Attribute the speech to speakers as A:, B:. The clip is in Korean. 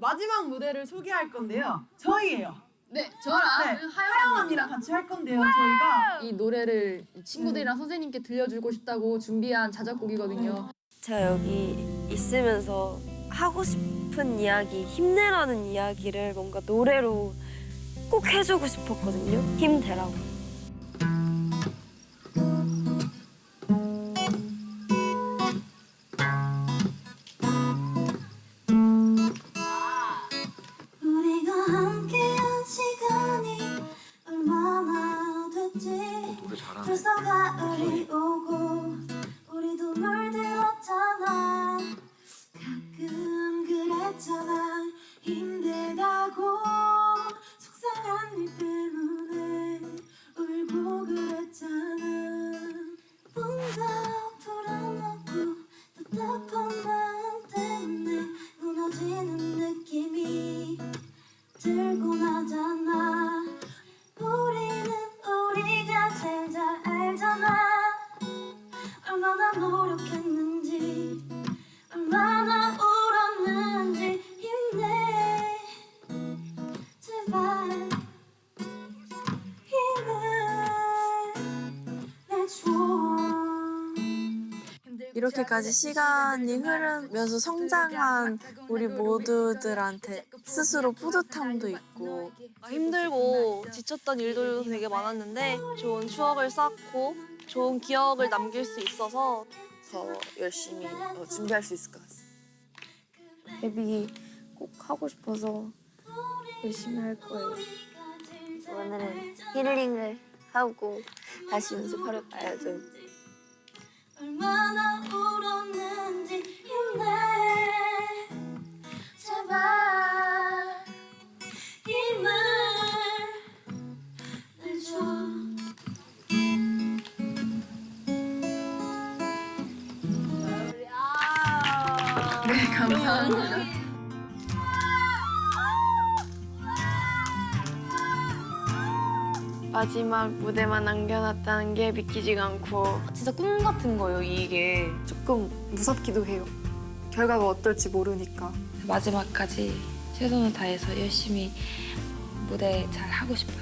A: 마지막 무대를 소개할 건데요. 저희예요.
B: 네, 저랑
A: 네,
B: 하영
A: 하영 언니랑 같이 할 건데요. 저희가
B: 이 노래를 친구들이랑 선생님께 들려주고 싶다고 준비한 자작곡이거든요.
C: 제가 여기 있으면서 하고 싶은 이야기, 힘내라는 이야기를 뭔가 노래로 꼭 해주고 싶었거든요. 힘내라고.
D: 벌써 가을이 오고 우리도 물들었잖아. 가끔 그랬잖아. 힘들다고
E: 이렇게까지 시간이 흐르면서 성장한 우리 모두들한테 스스로 뿌듯함도 있고
C: 힘들고 지쳤던 일들도 되게 많았는데 좋은 추억을 쌓고 좋은 기억을 남길 수 있어서
E: 더 열심히 어, 준비할 수 있을 것 같습니다.
C: 데뷔 꼭 하고 싶어서 열심히 할 거예요. 오늘은 힐링을 하고 다시 연습하러 가야죠.
D: 얼마나 울었는지 힘내 제발 힘을 내줘
B: 네, 감사합니다.
E: 마지막 무대만 남겨놨다는 게 믿기지가 않고
F: 진짜 꿈 같은 거예요, 이게.
E: 조금 무섭기도 해요. 결과가 어떨지 모르니까.
G: 마지막까지 최선을 다해서 열심히 무대 잘 하고 싶어요.